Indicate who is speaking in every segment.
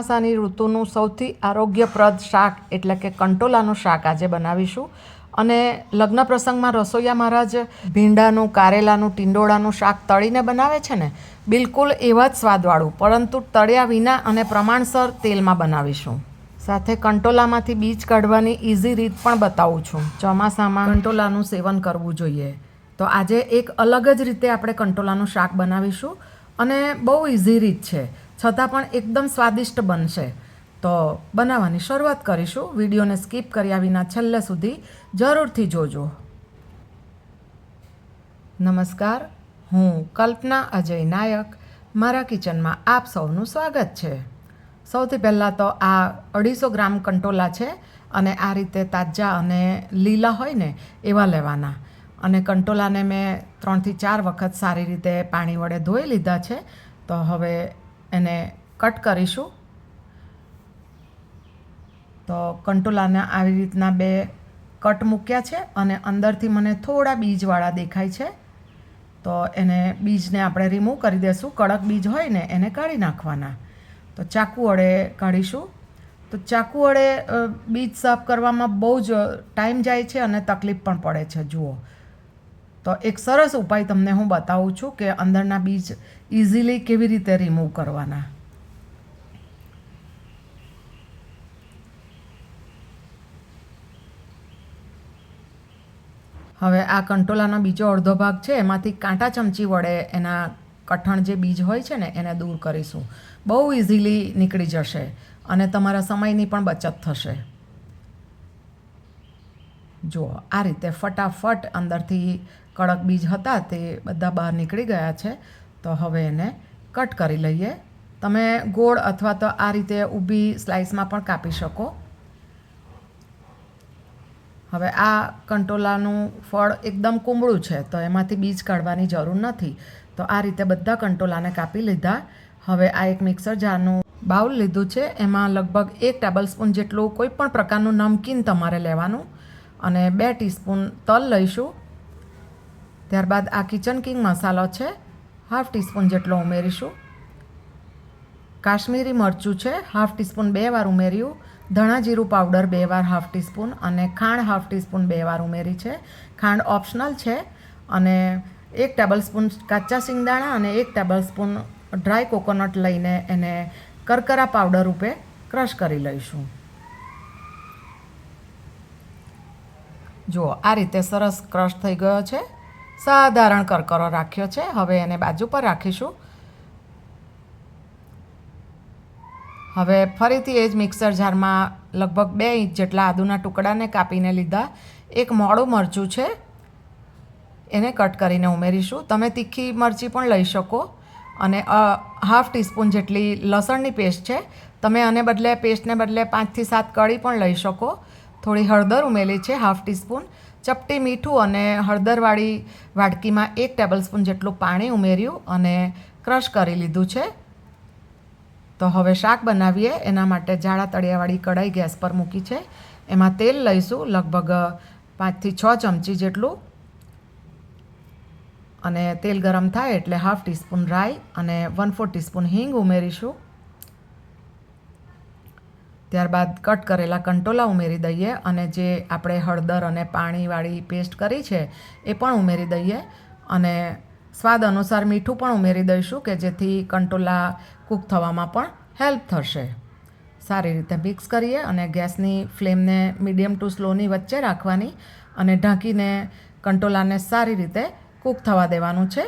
Speaker 1: ચોમાસાની ઋતુનું સૌથી આરોગ્યપ્રદ શાક એટલે કે કંટોલાનું શાક આજે બનાવીશું. અને લગ્ન પ્રસંગમાં રસોઈયા મહારાજ ભીંડાનું, કારેલાનું, ટીંડોળાનું શાક તળીને બનાવે છે ને, બિલકુલ એવા જ સ્વાદવાળું. પરંતુ તળ્યા વિના અને પ્રમાણસર તેલમાં બનાવીશું. સાથે કંટોલામાંથી બીજ કાઢવાની ઇઝી રીત પણ બતાવું છું. ચોમાસામાં કંટોલાનું સેવન કરવું જોઈએ. તો આજે એક અલગ જ રીતે આપણે કંટોલાનું શાક બનાવીશું. અને બહુ ઇઝી રીત છે. છતાં પણ એકદમ સ્વાદિષ્ટ બનશે. તો બનાવવાની શરૂઆત કરીશું. વિડીયોને સ્કીપ કર્યા વિના છેલ્લે સુધી જરૂરથી જોજો. નમસ્કાર, હું કલ્પના અજય નાયક. મારા કિચનમાં આપ સૌનું સ્વાગત છે. સૌથી પહેલાં તો આ અઢીસો ગ્રામ કંટોલા છે અને આ રીતે તાજા અને લીલા હોય ને એવા લેવાના. અને કંટોલાને મેં ત્રણથી ચાર વખત સારી રીતે પાણી વડે ધોઈ લીધા છે. તો હવે એને કટ કરીશું. તો કંટોલાના આવી રીતના બે કટ મૂક્યા છે અને અંદરથી મને થોડા બીજવાળા દેખાય છે. તો એને બીજને આપણે રિમૂવ કરી દઈશું કડક બીજ હોય ને એને કાઢી નાખવાના. તો ચાકુ વડે કાઢીશું. તો ચાકુ વડે બીજ સાફ કરવામાં બહુ જ ટાઈમ જાય છે અને તકલીફ પણ પડે છે. જુઓ. તો એક સરસ ઉપાય તમને હું બતાવું છું કે અંદરના બીજ ઇઝીલી કેવી રીતે રિમૂવ કરવાના. હવે આ કંટોલાનો બીજો અડધો ભાગ છે, એમાંથી કાંટા ચમચી વડે એના કઠણ જે બીજ હોય છે ને, એને દૂર કરીશું. બહુ ઇઝીલી નીકળી જશે અને તમારા સમયની પણ બચત થશે. જુઓ, આ રીતે ફટાફટ અંદરથી કડક બીજ હતા તે બધા બહાર નીકળી ગયા છે. તો હવે એને કટ કરી લઈએ. તમે ગોળ અથવા તો આ રીતે ઊભી સ્લાઇસમાં પણ કાપી શકો. હવે આ કંટોલાનું ફળ એકદમ કુમળું છે, તો એમાંથી બીજ કાઢવાની જરૂર નથી. તો આ રીતે બધા કંટોલાને કાપી લીધા. હવે આ એક મિક્સર જારનું બાઉલ લીધું છે. એમાં લગભગ એક ટેબલ સ્પૂન જેટલું કોઈ પણ પ્રકારનું નમકીન તમારે લેવાનું. અને બે ટીસ્પૂન તલ લઈશું. ત્યારબાદ આ કિચન કિંગ મસાલો છે, હાફ ટીસ્પૂન જેટલો ઉમેરીશું. કાશ્મીરી મરચું છે, હાફ ટીસ્પૂન બે વાર ઉમેર્યું. ધણા જીરું પાવડર બે વાર હાફ ટીસ્પૂન અને ખાંડ હાફ ટીસ્પૂન બે વાર ઉમેરી છે. ખાંડ ઓપ્શનલ છે અને એક ટેબલ સ્પૂન કાચા સિંગદાણા અને એક ટેબલ સ્પૂન ડ્રાય કોકોનટ લઈને એને કરકરા પાવડર રૂપે ક્રશ કરી લઈશું. જુઓ, આ રીતે સરસ ક્રશ થઈ ગયો છે. સાધારણ કરકરો રાખ્યો છે. હવે એને બાજુ પર રાખીશું. હવે ફરીથી એ જ મિક્સર જારમાં લગભગ બે ઇંચ જેટલા આદુના ટુકડાને કાપીને લીધા. એક મોડું મરચું છે. એને કટ કરીને ઉમેરીશું. તમે તીખી મરચી પણ લઈ શકો. અને હાફ ટીસ્પૂન જેટલી લસણની પેસ્ટ છે. તમે આને બદલે, પેસ્ટને બદલે પાંચથી સાત કળી પણ લઈ શકો. થોડી હળદર ઉમેરી છે હાફ ટીસ્પૂન ચપટી મીઠું અને હળદરવાળી વાડકીમાં એક ટેબલ સ્પૂન જેટલું પાણી ઉમેર્યું અને ક્રશ કરી લીધું છે. તો હવે શાક બનાવીએ. એના માટે જાડા તળિયાવાળી કઢાઈ ગેસ પર મૂકી છે. એમાં તેલ લઈશું લગભગ પાંચથી છ ચમચી જેટલું. અને તેલ ગરમ થાય એટલે હાફ ટીસ્પૂન રાઈ અને વન ફોર ટીસ્પૂન હિંગ ઉમેરીશું. ત્યારબાદ કટ કરેલા કંટોલા ઉમેરી દઈએ અને જે આપણે હળદર અને પાણીવાળી પેસ્ટ કરી છે, એ પણ ઉમેરી દઈએ. અને સ્વાદ અનુસાર મીઠું પણ ઉમેરી દઈશું કે જેથી કંટોલા કૂક થવામાં પણ હેલ્પ થશે. સારી રીતે મિક્સ કરીએ અને ગેસની ફ્લેમને મીડિયમ ટુ સ્લોની વચ્ચે રાખવાની અને ઢાંકીને કંટોલાને સારી રીતે કૂક થવા દેવાનું છે.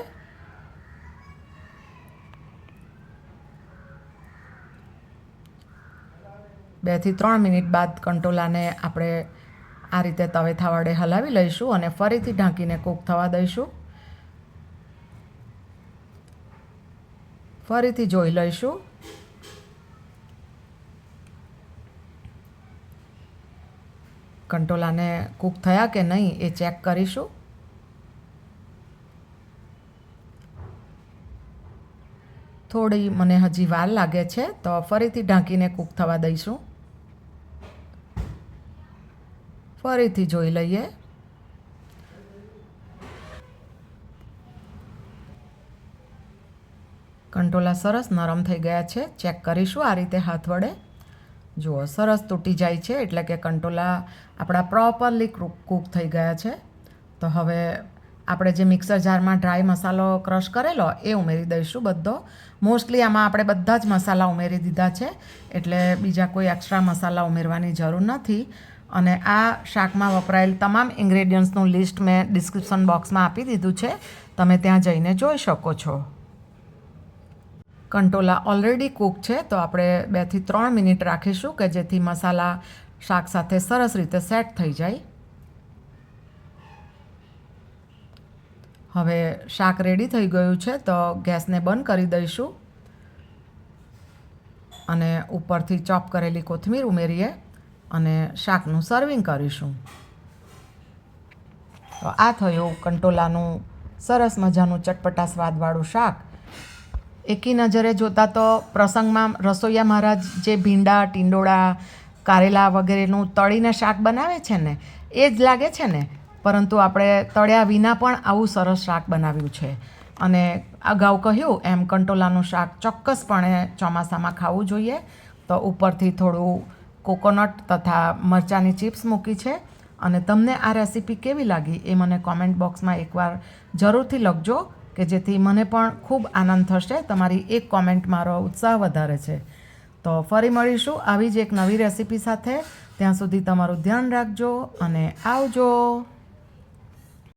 Speaker 1: બેથી ત્રણ મિનિટ બાદ કંટોલાને આપણે આ રીતે તવેથા વડે હલાવી લઈશું અને ફરીથી ઢાંકીને કૂક થવા દઈશું. ફરીથી જોઈ લઈશું. કંટોલાને કૂક થયા કે નહીં એ ચેક કરીશું. થોડી મને હજી વાર લાગે છે, તો ફરીથી ઢાંકીને કૂક થવા દઈશું. ફરીથી જોઈ લઈએ. કંટોલા સરસ નરમ થઈ ગયા છે. ચેક કરીશું આ રીતે હાથ વડે. જુઓ, સરસ તૂટી જાય છે એટલે કે કંટોલા આપણા પ્રોપરલી કૂક થઈ ગયા છે. તો હવે આપણે જે મિક્સર જારમાં ડ્રાય મસાલો ક્રશ કરેલો એ ઉમેરી દઈશું બધો. મોસ્ટલી આમાં આપણે બધા જ મસાલા ઉમેરી દીધા છે. એટલે બીજા કોઈ એક્સ્ટ્રા મસાલા ઉમેરવાની જરૂર નથી. અને આ શાકમાં વપરાયેલ તમામ ઇન્ગ્રેડિયન્ટ્સનું લિસ્ટ મેં ડિસ્ક્રિપ્શન બોક્સમાં આપી દીધું છે. તમે ત્યાં જઈને જોઈ શકો છો. કંટોલા ઓલરેડી કૂક છે, તો આપણે બેથી ત્રણ મિનિટ રાખીશું કે જેથી મસાલા શાક સાથે સરસ રીતે સેટ થઈ જાય. હવે શાક રેડી થઈ ગયું છે, તો ગેસને બંધ કરી દઈશું. અને ઉપરથી ચોપ કરેલી કોથમીર ઉમેરીએ. અને શાકનું સર્વિંગ કરીશું. તો આ થયું કંટોલાનું સરસ મજાનું ચટપટા સ્વાદવાળું શાક. એકી નજરે જોતાં તો પ્રસંગમાં રસોઈયા મહારાજ જે ભીંડા, ટીંડોળા, કારેલા વગેરેનું તળીને શાક બનાવે છે ને, એ જ લાગે છે ને? પરંતુ આપણે તળ્યા વિના પણ આવું સરસ શાક બનાવ્યું છે. અને અગાઉ કહ્યું એમ કંટોલાનું શાક ચોક્કસપણે ચોમાસામાં ખાવું જોઈએ. તો ઉપરથી થોડું કોકોનટ તથા મરચાંની ચિપ્સ મૂકી છે અને તમને આ રેસીપી કેવી લાગી એ મને કોમેન્ટ બોક્સમાં એકવાર જરૂરથી લખજો કે જેથી મને પણ ખૂબ આનંદ થશે, તમારી એક કોમેન્ટ મારો ઉત્સાહ વધારે છે. તો ફરી મળીશું આવી જ એક નવી રેસીપી સાથે. ત્યાં સુધી તમારું ધ્યાન રાખજો અને આવજો.